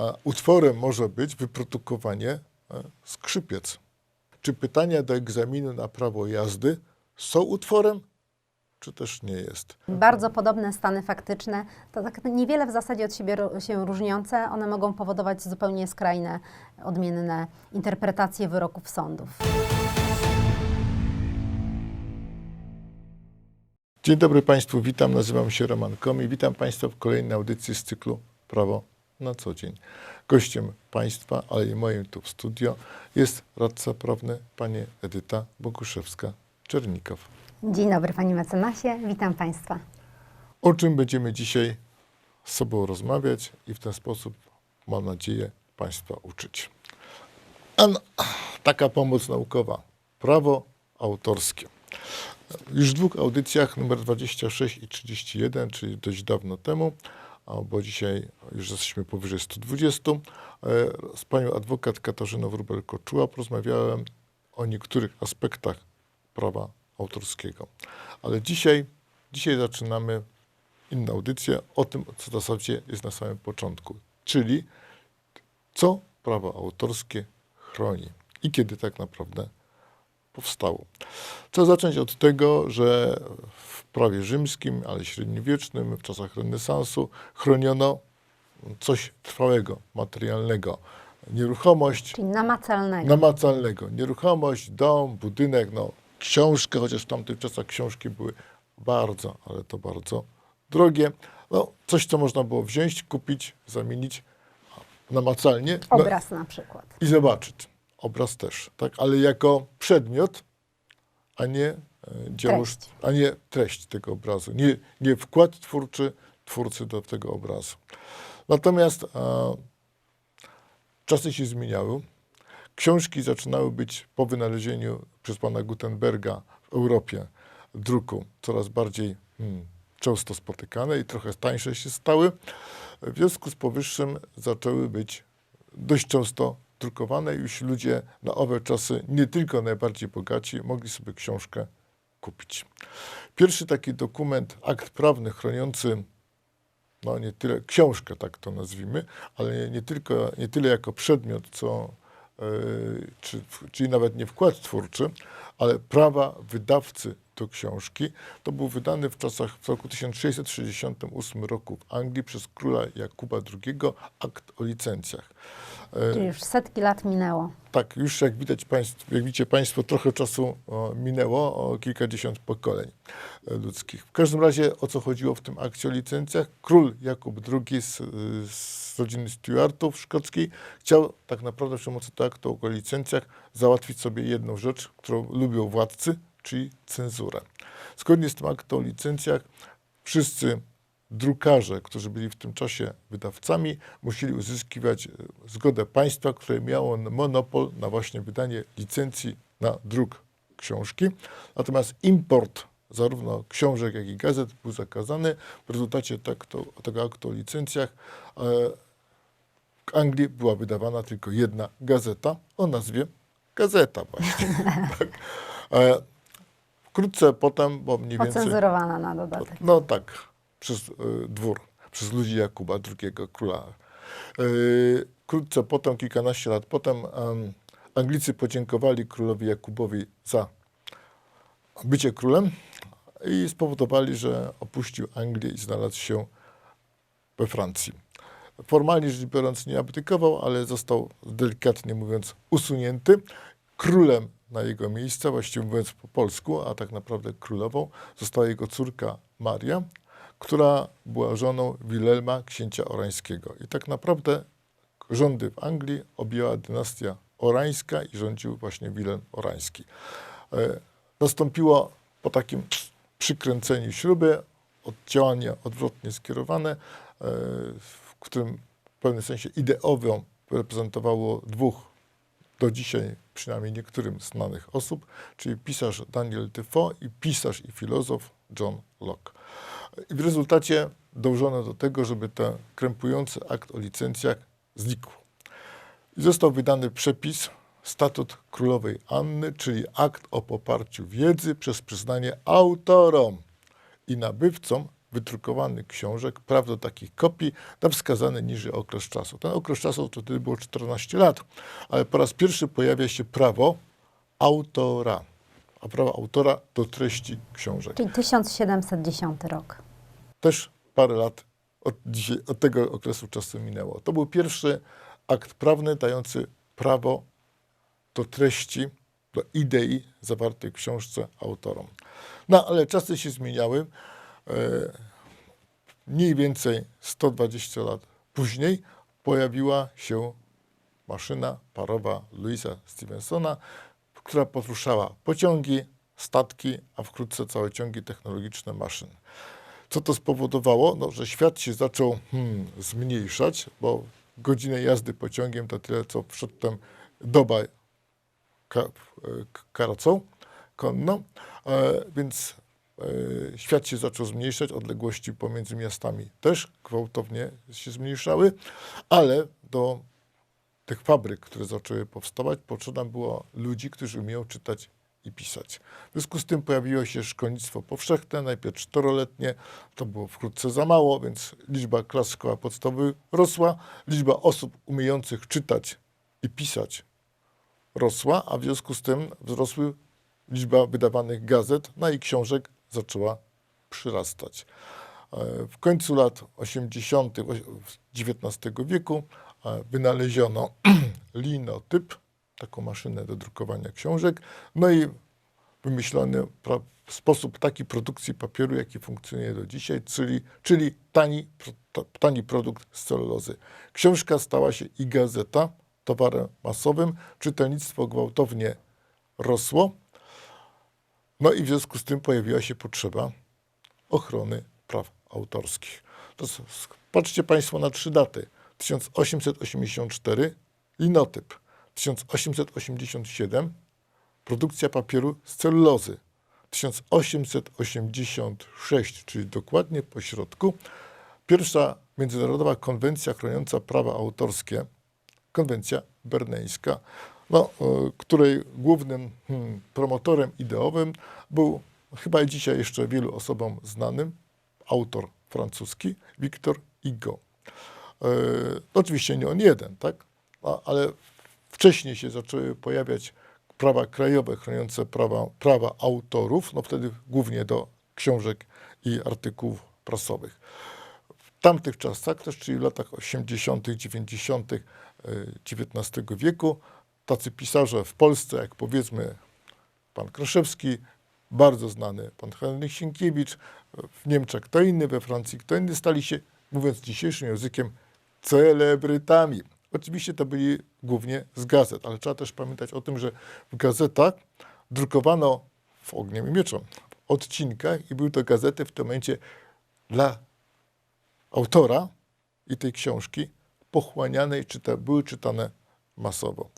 a utworem może być wyprodukowanie e, skrzypiec. Czy pytania do egzaminu na prawo jazdy są utworem, czy też nie jest? Bardzo podobne stany faktyczne, to tak niewiele w zasadzie od siebie się różniące. One mogą powodować zupełnie skrajne, odmienne interpretacje wyroków sądów. Dzień dobry Państwu, witam, nazywam się Roman Komi. Witam Państwa w kolejnej audycji z cyklu Prawo na co dzień. Gościem Państwa, ale i moim tu w studio jest radca prawny pani Edyta Boguszewska-Czernikow. Dzień dobry Panie Mecenasie, witam Państwa. O czym będziemy dzisiaj z sobą rozmawiać i w ten sposób, mam nadzieję, Państwa uczyć. A taka pomoc naukowa. Prawo autorskie. Już w dwóch audycjach, numer 26 i 31, czyli dość dawno temu, bo dzisiaj już jesteśmy powyżej 120, e, z panią adwokat Katarzyną Wróbel-Koczuła porozmawiałem o niektórych aspektach prawa autorskiego. Ale dzisiaj, dzisiaj zaczynamy inną audycję o tym, co w zasadzie jest na samym początku, czyli co prawo autorskie chroni i kiedy tak naprawdę powstało. Trzeba zacząć od tego, że w prawie rzymskim, ale średniowiecznym, w czasach renesansu chroniono coś trwałego, materialnego. Nieruchomość, Czyli namacalnego. namacalnego. Nieruchomość, dom, budynek, no, książkę, chociaż w tamtych czasach książki były bardzo, ale to bardzo drogie. No, coś, co można było wziąć, kupić, zamienić namacalnie no, Obraz na przykład. i zobaczyć. Obraz też, tak? Ale jako przedmiot, a nie e, dzieło, Treść. a nie treść tego obrazu. Nie, nie wkład twórczy twórcy do tego obrazu. Natomiast e, czasy się zmieniały. Książki zaczynały być po wynalezieniu przez pana Gutenberga w Europie druku coraz bardziej hmm, często spotykane i trochę tańsze się stały. W związku z powyższym zaczęły być dość często drukowane już ludzie na owe czasy, nie tylko najbardziej bogaci, mogli sobie książkę kupić. Pierwszy taki dokument, akt prawny chroniący no nie tyle książkę, tak to nazwijmy, ale nie, nie, tylko, nie tyle jako przedmiot, co, yy, czy, czyli nawet nie wkład twórczy, ale prawa wydawcy do książki. To był wydany w czasach, w roku 1668 roku w Anglii przez króla Jakuba II akt o licencjach. Yy, Czyli już setki lat minęło. tak, już jak widać państwo, jak widzicie Państwo, trochę czasu minęło, o kilkadziesiąt pokoleń e, ludzkich. W każdym razie o co chodziło w tym akcie o licencjach? Król Jakub II z, z rodziny Stuartów szkockiej chciał tak naprawdę przy pomocy tego aktu o licencjach załatwić sobie jedną rzecz, którą lubią władcy, czyli cenzurę. Zgodnie z tym aktem o licencjach wszyscy drukarze, którzy byli w tym czasie wydawcami, musieli uzyskiwać e, zgodę państwa, które miało monopol na właśnie wydanie licencji na druk książki. Natomiast import zarówno książek, jak i gazet był zakazany. W rezultacie tak to, tego aktu o licencjach e, w Anglii była wydawana tylko jedna gazeta o nazwie Gazeta właśnie. tak. e, wkrótce potem, bo mniej więcej... Ocenzurowana na dodatek. No tak, przez y, dwór, przez ludzi Jakuba II, króla. Wkrótce potem, kilkanaście lat potem, em, Anglicy podziękowali królowi Jakubowi za bycie królem i spowodowali, że opuścił Anglię i znalazł się we Francji. Formalnie rzecz biorąc nie abdykował, ale został delikatnie mówiąc usunięty. Królem na jego miejsce, właściwie mówiąc po polsku, a tak naprawdę królową, została jego córka Maria, która była żoną Wilhelma, księcia orańskiego. I tak naprawdę rządy w Anglii objęła dynastia orańska i rządził właśnie Wilhelm Orański. E, Nastąpiło po takim przykręceniu śruby od działania odwrotnie skierowane, e, w którym w pewnym sensie ideową reprezentowało dwóch do dzisiaj przynajmniej niektórym znanych osób, czyli pisarz Daniel Defoe i pisarz i filozof John Locke. I w rezultacie dążono do tego, żeby ten krępujący akt o licencjach znikł. I został wydany przepis, statut królowej Anny, czyli akt o poparciu wiedzy przez przyznanie autorom i nabywcom wydrukowanych książek, praw do takich kopii na wskazany niżej okres czasu. Ten okres czasu to wtedy było 14 lat, ale po raz pierwszy pojawia się prawo autora, a prawo autora do treści książek. Czyli 1710 rok. Też parę lat od, dzisiaj, od tego okresu czasu minęło. To był pierwszy akt prawny dający prawo do treści, do idei zawartej w książce autorom. No ale czasy się zmieniały. E, mniej więcej 120 lat później pojawiła się maszyna parowa Louisa Stevensona, która poruszała pociągi, statki, a wkrótce całe ciągi technologiczne maszyn. Co to spowodowało? No, że świat się zaczął hmm, zmniejszać, bo godzinę jazdy pociągiem to tyle, co przedtem doba ka- karocą e, więc e, świat się zaczął zmniejszać, odległości pomiędzy miastami też gwałtownie się zmniejszały, ale do tych fabryk, które zaczęły powstawać, potrzeba było ludzi, którzy umieją czytać i pisać. W związku z tym pojawiło się szkolnictwo powszechne, najpierw czteroletnie, to było wkrótce za mało, więc liczba klas szkoła podstawowych rosła, liczba osób umiejących czytać i pisać rosła, a w związku z tym wzrosły liczba wydawanych gazet, no i książek zaczęła przyrastać. E, W końcu lat 80. XIX wieku wynaleziono linotyp, taką maszynę do drukowania książek, no i wymyślony sposób takiej produkcji papieru, jaki funkcjonuje do dzisiaj, czyli, czyli tani, tani produkt z celulozy. Książka stała się i gazeta towarem masowym, czytelnictwo gwałtownie rosło, no i w związku z tym pojawiła się potrzeba ochrony praw autorskich. To patrzcie Państwo na trzy daty. 1884 linotyp, 1887 produkcja papieru z celulozy, 1886, czyli dokładnie po środku, pierwsza międzynarodowa konwencja chroniąca prawa autorskie, konwencja berneńska, no, e, której głównym hmm, promotorem ideowym był chyba i dzisiaj jeszcze wielu osobom znanym autor francuski Victor Hugo. E, oczywiście nie on jeden, tak? A, ale wcześniej się zaczęły pojawiać prawa krajowe chroniące prawa, prawa autorów, no wtedy głównie do książek i artykułów prasowych. W tamtych czasach, też czyli w latach 80., 90. e, XIX wieku, tacy pisarze w Polsce, jak powiedzmy pan Kraszewski, bardzo znany pan Henryk Sienkiewicz, w Niemczech kto inny, we Francji kto inny, stali się, mówiąc dzisiejszym językiem, celebrytami. Oczywiście to byli głównie z gazet, ale trzeba też pamiętać o tym, że w gazetach drukowano w ogniem i mieczem, odcinkach i były to gazety w tym momencie dla autora i tej książki pochłaniane i czyta, były czytane masowo.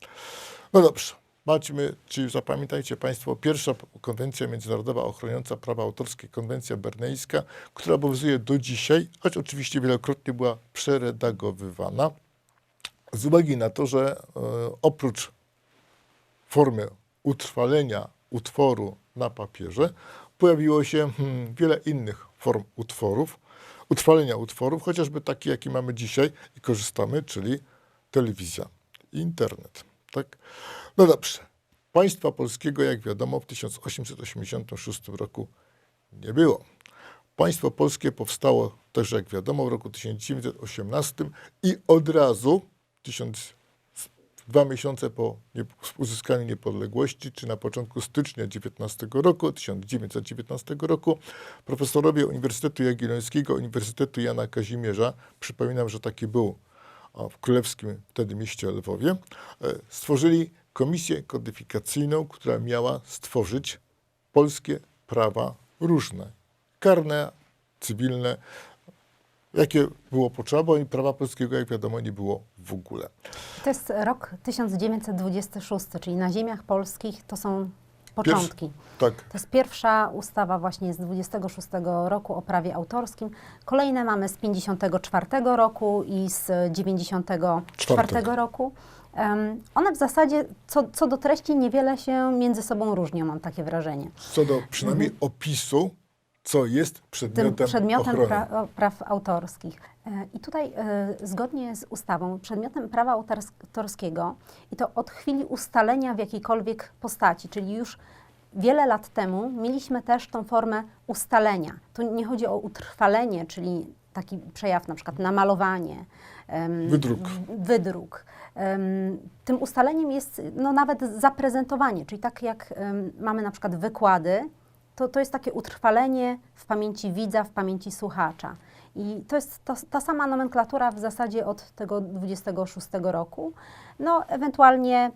No dobrze, macie, czyli zapamiętajcie Państwo, pierwsza konwencja międzynarodowa ochroniąca prawa autorskie, konwencja berneńska, która obowiązuje do dzisiaj, choć oczywiście wielokrotnie była przeredagowywana, z uwagi na to, że e, oprócz formy utrwalenia utworu na papierze, pojawiło się hmm, wiele innych form utworów, utrwalenia utworów, chociażby taki, jaki mamy dzisiaj i korzystamy, czyli telewizja internet. Tak? No dobrze. Państwa polskiego, jak wiadomo, w 1886 roku nie było. Państwo polskie powstało też, jak wiadomo, w roku 1918 i od razu, tysiąc, dwa miesiące po uzyskaniu niepodległości, czy na początku stycznia 19 roku, 1919 roku, profesorowie Uniwersytetu Jagiellońskiego, Uniwersytetu Jana Kazimierza, przypominam, że taki był w królewskim wtedy mieście Lwowie, e, stworzyli komisję kodyfikacyjną, która miała stworzyć polskie prawa różne, karne, cywilne, jakie było potrzeba, bo prawa polskiego, jak wiadomo, nie było w ogóle. To jest rok 1926, czyli na ziemiach polskich to są początki. Tak, To jest pierwsza ustawa właśnie z 26 roku o prawie autorskim. Kolejne mamy z 54 roku i z 94 Czwartego. roku. Em, one w zasadzie co, co do treści niewiele się między sobą różnią, mam takie wrażenie. co do przynajmniej opisu co jest tym przedmiotem, przedmiotem ochrony. pra, praw autorskich. E, I tutaj e, zgodnie z ustawą przedmiotem prawa autors- autorskiego i to od chwili ustalenia w jakiejkolwiek postaci, czyli już wiele lat temu mieliśmy też tą formę ustalenia. Tu nie chodzi o utrwalenie, czyli taki przejaw na przykład namalowanie, Wydruk. wydruk. Tym ustaleniem jest no, nawet zaprezentowanie, czyli tak jak mamy na przykład wykłady, to, to jest takie utrwalenie w pamięci widza, w pamięci słuchacza. I to jest ta, ta sama nomenklatura w zasadzie od tego 26 roku. No, ewentualnie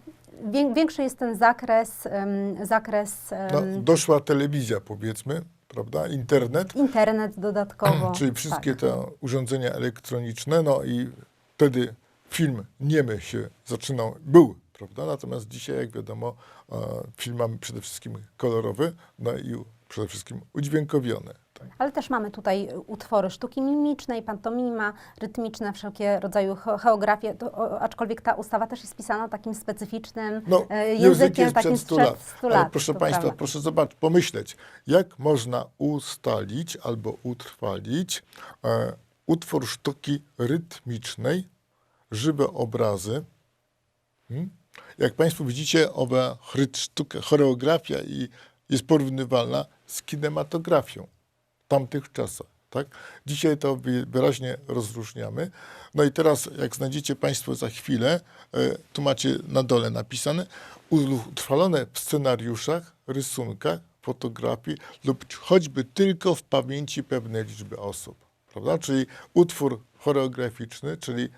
wię, większy jest ten zakres, em, zakres No, em, doszła telewizja, powiedzmy, prawda? Internet, internet dodatkowo. czyli wszystkie tak. te urządzenia elektroniczne, no i wtedy film niemy się zaczynał, był, prawda? Natomiast dzisiaj, jak wiadomo, e, film mamy przede wszystkim kolorowy, no i przede wszystkim udźwiękowiony. Tak. Ale też mamy tutaj utwory sztuki mimicznej, pantomima, rytmiczne, wszelkie rodzaju cho- choreografie, to, aczkolwiek ta ustawa też jest pisana takim specyficznym No, e, język językiem, takim przed 100 lat. sprzed 100 Ale lat. proszę Państwa, prawda. proszę zobaczyć, pomyśleć, jak można ustalić albo utrwalić e, utwór sztuki rytmicznej, żywe obrazy. Hmm? Jak Państwo widzicie, owa sztuka, choreografia i jest porównywalna z kinematografią tamtych czasach. Tak? Dzisiaj to wy- wyraźnie rozróżniamy. No i teraz, jak znajdziecie Państwo za chwilę, e, tu macie na dole napisane, utrwalone w scenariuszach, rysunkach, fotografii lub choćby tylko w pamięci pewnej liczby osób. Prawda? Czyli utwór choreograficzny, czyli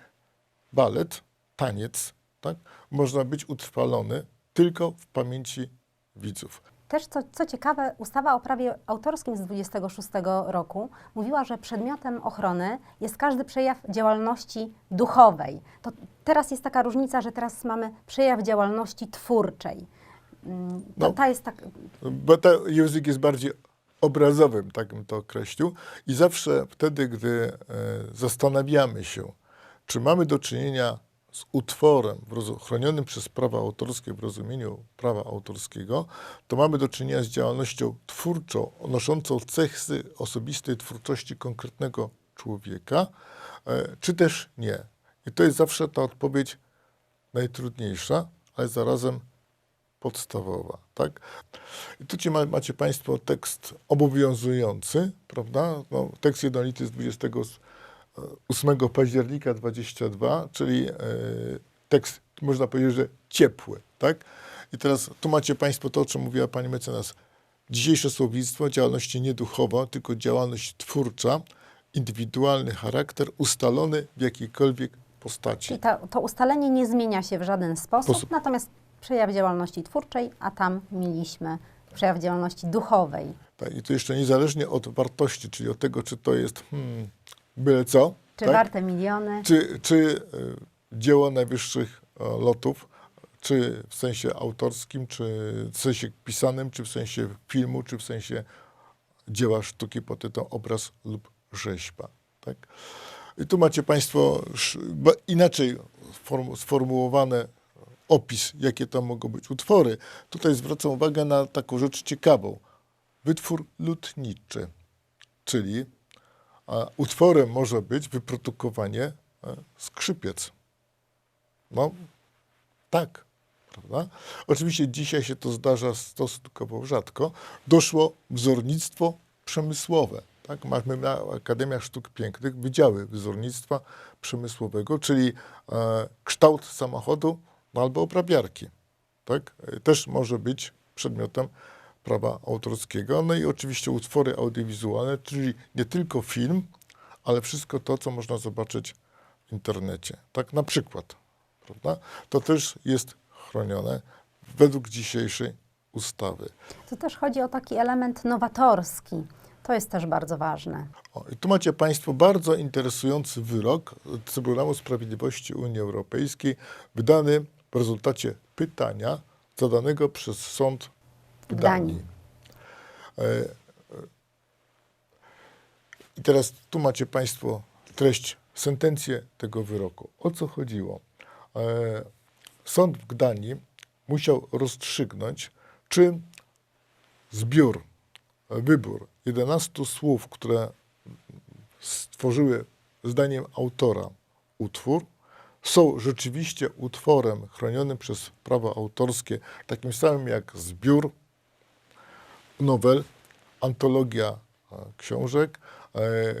balet, taniec, tak? można być utrwalony tylko w pamięci widzów. Też, co, co ciekawe, ustawa o prawie autorskim z 26 roku mówiła, że przedmiotem ochrony jest każdy przejaw działalności duchowej. To teraz jest taka różnica, że teraz mamy przejaw działalności twórczej. Ta, No. ta jest tak, język jest bardziej obrazowym, tak bym to określił. I zawsze wtedy, gdy e, zastanawiamy się, czy mamy do czynienia z utworem chronionym przez prawa autorskie w rozumieniu prawa autorskiego, to mamy do czynienia z działalnością twórczą, noszącą cechy osobistej twórczości konkretnego człowieka, e, czy też nie. I to jest zawsze ta odpowiedź najtrudniejsza, ale zarazem podstawowa, tak? I tu ci ma, macie Państwo tekst obowiązujący, prawda? No, tekst jednolity z 28 października 22, czyli e, tekst, można powiedzieć, że ciepły, tak? I teraz tu macie Państwo to, o czym mówiła Pani mecenas. Dzisiejsze słownictwo, działalność nie duchowa, tylko działalność twórcza, indywidualny charakter ustalony w jakiejkolwiek postaci. czyli ta, to ustalenie nie zmienia się w żaden sposób, Sposób. natomiast przejaw działalności twórczej, a tam mieliśmy przejaw działalności duchowej. Tak, I to jeszcze niezależnie od wartości, czyli od tego, czy to jest hmm, byle co, Czy tak? warte miliony? czy, czy y, dzieło najwyższych e, lotów, czy w sensie autorskim, czy w sensie pisanym, czy w sensie filmu, czy w sensie dzieła sztuki pod tytułem obraz lub rzeźba. Tak? I tu macie Państwo inaczej formu- sformułowany opis, jakie to mogą być utwory. Tutaj zwracam uwagę na taką rzecz ciekawą. Wytwór lutniczy, czyli a, utworem może być wyprodukowanie e, skrzypiec. No, tak, prawda? Oczywiście dzisiaj się to zdarza stosunkowo rzadko. Doszło wzornictwo przemysłowe. Tak? Mamy na Akademiach Sztuk Pięknych wydziały wzornictwa przemysłowego, czyli e, kształt samochodu no, albo obrabiarki. Tak? E, Też może być przedmiotem prawa autorskiego. No i oczywiście utwory audiowizualne, czyli nie tylko film, ale wszystko to, co można zobaczyć w internecie. Tak na przykład, prawda? To też jest chronione według dzisiejszej ustawy. Tu też chodzi o taki element nowatorski. To jest też bardzo ważne. O, I tu macie Państwo bardzo interesujący wyrok Trybunału Sprawiedliwości Unii Europejskiej, wydany w rezultacie pytania zadanego przez sąd w Danii. E, e, I teraz tu macie Państwo treść, sentencję tego wyroku. O co chodziło? E, Sąd w Gdańsku musiał rozstrzygnąć, czy zbiór wybór 11 słów, które stworzyły zdaniem autora utwór, są rzeczywiście utworem chronionym przez prawo autorskie, takim samym jak zbiór nowel, antologia e, książek, e,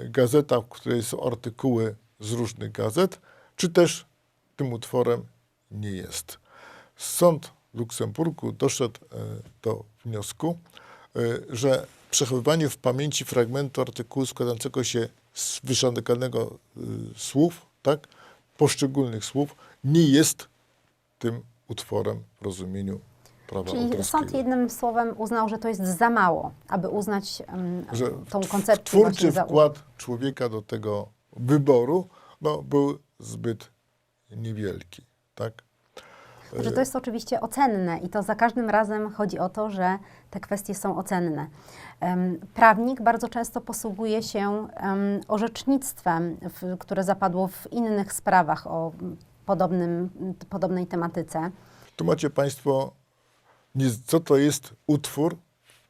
gazeta, w której są artykuły z różnych gazet, czy też tym utworem nie jest. Sąd Luksemburgu doszedł e, do wniosku, że przechowywanie w pamięci fragmentu artykułu składającego się z wyszankanego słów, tak, poszczególnych słów, nie jest tym utworem w rozumieniu prawa Czyli autorskiego. sąd jednym słowem uznał, że to jest za mało, aby uznać em, że tą koncepcję twórczy za wkład człowieka do tego wyboru no, był zbyt niewielki. Tak? Że to jest oczywiście ocenne i to za każdym razem chodzi o to, że te kwestie są ocenne. Em, Prawnik bardzo często posługuje się em, orzecznictwem, w, które zapadło w innych sprawach o podobnym, podobnej tematyce. Tu macie Państwo, co to jest utwór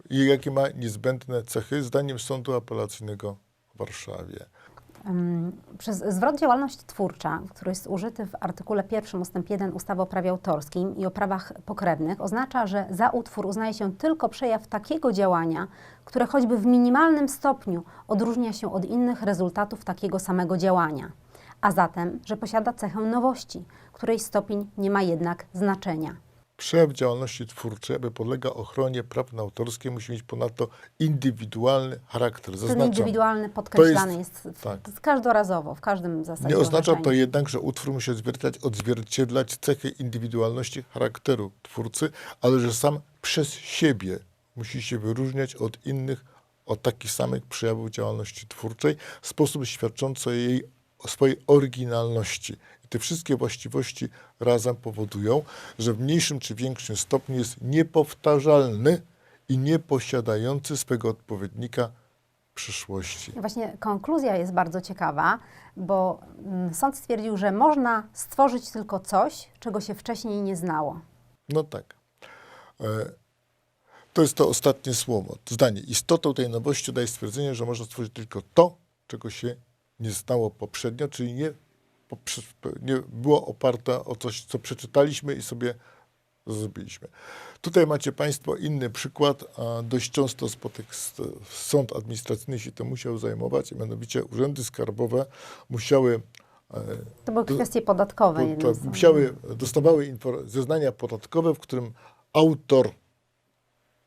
i jakie ma niezbędne cechy, zdaniem Sądu Apelacyjnego w Warszawie. Przez zwrot działalność twórcza, który jest użyty w artykule 1 ust. 1 ustawy o prawie autorskim i o prawach pokrewnych, oznacza, że za utwór uznaje się tylko przejaw takiego działania, które choćby w minimalnym stopniu odróżnia się od innych rezultatów takiego samego działania, a zatem, że posiada cechę nowości, której stopień nie ma jednak znaczenia. Przejaw działalności twórczej, aby podlega ochronie praw autorskie, musi mieć ponadto indywidualny charakter. Ten Zaznaczam, indywidualny podkreślany jest, w, tak. każdorazowo, w każdym zasadzie. Nie oznacza to jednak, że utwór musi odzwierciedlać, odzwierciedlać cechy indywidualności charakteru twórcy, ale że sam przez siebie musi się wyróżniać od innych, od takich samych przejawów działalności twórczej w sposób świadczący o jej o swojej oryginalności. I te wszystkie właściwości razem powodują, że w mniejszym czy większym stopniu jest niepowtarzalny i nieposiadający swego odpowiednika przyszłości. Właśnie konkluzja jest bardzo ciekawa, bo mm, sąd stwierdził, że można stworzyć tylko coś, czego się wcześniej nie znało. No tak. E, To jest to ostatnie słowo, zdanie. Istotą tej nowości daje stwierdzenie, że można stworzyć tylko to, czego się nie znało poprzednio, czyli nie, poprze- nie było oparte o coś, co przeczytaliśmy i sobie zrobiliśmy. Tutaj macie Państwo inny przykład. Dość często spotyk, sąd administracyjny się tym musiał zajmować, mianowicie urzędy skarbowe musiały e, To były kwestie podatkowe. po- to słowem. musiały, dostawały zeznania podatkowe, w którym autor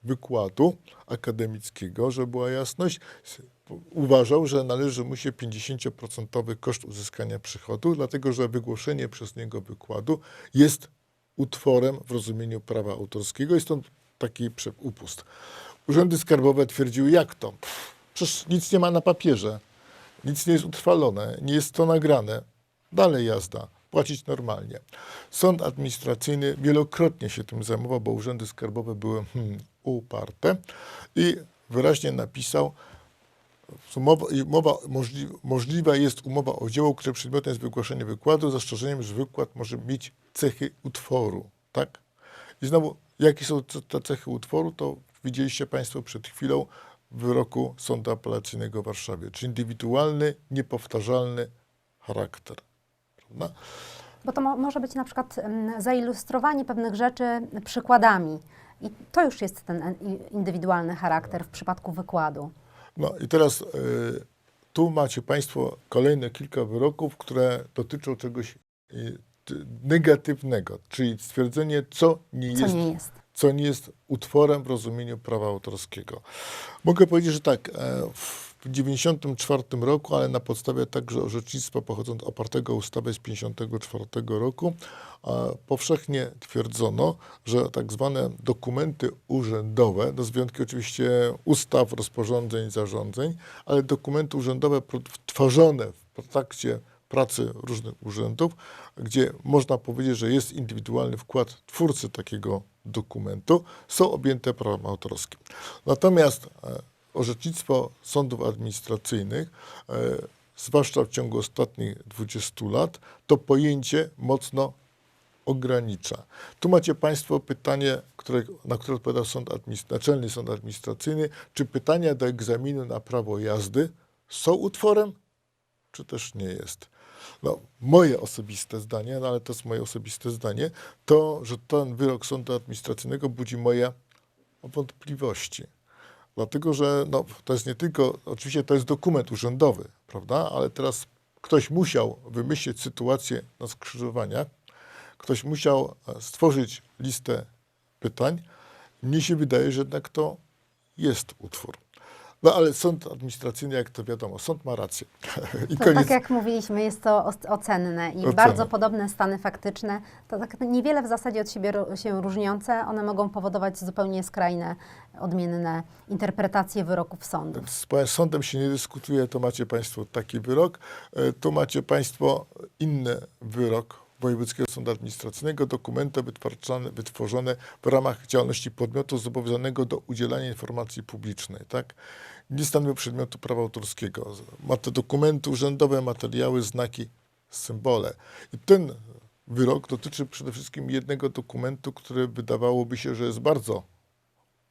wykładu akademickiego, żeby była jasność, uważał, że należy mu się 50% koszt uzyskania przychodu, dlatego że wygłoszenie przez niego wykładu jest utworem w rozumieniu prawa autorskiego i stąd taki upust. Urzędy skarbowe twierdziły, jak to? Przecież nic nie ma na papierze, nic nie jest utrwalone, nie jest to nagrane. Dalej jazda, płacić normalnie. Sąd administracyjny wielokrotnie się tym zajmował, bo urzędy skarbowe były hmm, uparte i wyraźnie napisał, Umowa, możli, możliwa jest umowa o dzieło, które przedmiotem jest wygłoszenie wykładu, z zastrzeżeniem, że wykład może mieć cechy utworu. Tak? I znowu, jakie są te- cechy utworu, to widzieliście Państwo przed chwilą w wyroku Sądu Apelacyjnego w Warszawie. Czyli indywidualny, niepowtarzalny charakter. Prawda? Bo to mo- może być na przykład em, zailustrowanie pewnych rzeczy przykładami. I to już jest ten en- i- indywidualny charakter w przypadku wykładu. No i teraz y, tu macie Państwo kolejne kilka wyroków, które dotyczą czegoś y, ty- negatywnego, czyli stwierdzenie, co nie Co jest nie jest. co nie jest utworem w rozumieniu prawa autorskiego. Mogę powiedzieć, że tak, e, w 1994 roku, ale na podstawie także orzecznictwa pochodzącego opartego o ustawę z 1954 roku, powszechnie twierdzono, że tak zwane dokumenty urzędowe, no z wyjątkiem oczywiście ustaw, rozporządzeń, zarządzeń, ale dokumenty urzędowe tworzone w trakcie pracy różnych urzędów, gdzie można powiedzieć, że jest indywidualny wkład twórcy takiego dokumentu, są objęte prawem autorskim. Natomiast e, orzecznictwo sądów administracyjnych, e, zwłaszcza w ciągu ostatnich 20 lat, to pojęcie mocno ogranicza. Tu macie Państwo pytanie, które, na które odpowiadał sąd Naczelny Sąd Administracyjny. Czy pytania do egzaminu na prawo jazdy są utworem, czy też nie jest? No, moje osobiste zdanie, no ale to jest moje osobiste zdanie, to, że ten wyrok sądu administracyjnego budzi moje wątpliwości. Dlatego, że no, to jest nie tylko, oczywiście to jest dokument urzędowy, prawda, ale teraz ktoś musiał wymyślić sytuację na skrzyżowaniach, ktoś musiał e, stworzyć listę pytań. Mnie się wydaje, że jednak to jest utwór. No ale sąd administracyjny, jak to wiadomo, sąd ma rację. I To, koniec. tak jak mówiliśmy, jest to ocenne i bardzo podobne stany faktyczne, to tak niewiele w zasadzie od siebie się różniące, one mogą powodować zupełnie skrajne, odmienne interpretacje wyroków sądów. Z z sądem się nie dyskutuje, to macie Państwo taki wyrok. E, Tu macie Państwo inny wyrok Wojewódzkiego Sądu Administracyjnego, dokumenty wytworzone w ramach działalności podmiotu zobowiązanego do udzielania informacji publicznej. Tak? Nie stanowi przedmiotu prawa autorskiego. Ma te dokumenty urzędowe, materiały, znaki, symbole. I ten wyrok dotyczy przede wszystkim jednego dokumentu, który wydawałoby się, że jest bardzo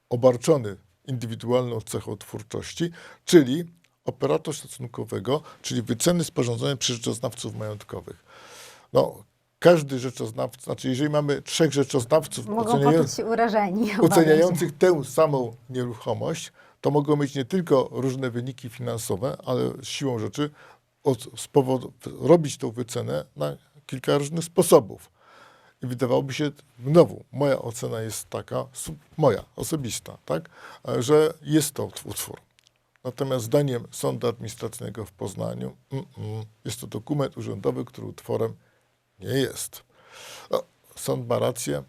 obarczony indywidualną cechą twórczości, czyli operator szacunkowego, czyli wyceny sporządzone przez rzeczoznawców majątkowych. No, każdy rzeczoznawca, znaczy jeżeli mamy trzech rzeczoznawców Mogą oceniają- poczuć się urażeni. oceniających tę samą nieruchomość, to mogą mieć nie tylko różne wyniki finansowe, ale siłą rzeczy od, robić tą wycenę na kilka różnych sposobów. I wydawałoby się, znowu, moja ocena jest taka, moja, osobista, tak, że jest to utwór. Natomiast zdaniem Sądu Administracyjnego w Poznaniu mm, mm, jest to dokument urzędowy, który utworem nie jest. No, sąd ma rację,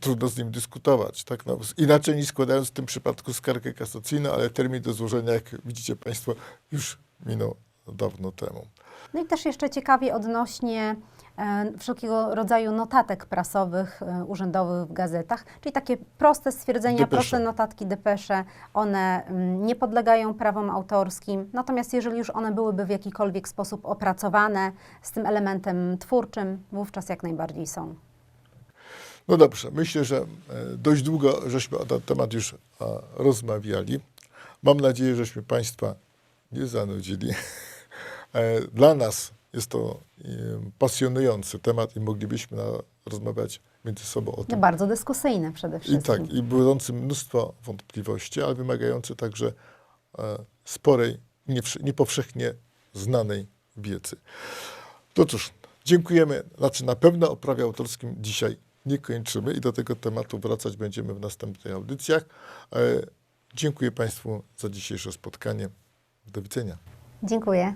trudno z nim dyskutować. Tak? No, inaczej niż składając w tym przypadku skargę kasacyjną, ale termin do złożenia, jak widzicie Państwo, już minął dawno temu. No i też jeszcze ciekawie odnośnie wszelkiego rodzaju notatek prasowych, e, urzędowych w gazetach, czyli takie proste stwierdzenia, Depesze. proste notatki, depesze, one mm, nie podlegają prawom autorskim, natomiast jeżeli już one byłyby w jakikolwiek sposób opracowane z tym elementem twórczym, wówczas jak najbardziej są. No dobrze, myślę, że e, dość długo żeśmy o ten temat już rozmawiali. Mam nadzieję, żeśmy Państwa nie zanudzili. E, Dla nas jest to pasjonujący temat i moglibyśmy na, rozmawiać między sobą o No tym. bardzo dyskusyjne przede I wszystkim. tak, i budzący mnóstwo wątpliwości, ale wymagający także e, sporej, nie, wsz- niepowszechnie znanej wiedzy. To cóż, dziękujemy. Znaczy na pewno o prawie autorskim dzisiaj nie kończymy i do tego tematu wracać będziemy w następnych audycjach. E, dziękuję Państwu za dzisiejsze spotkanie. Do widzenia. Dziękuję.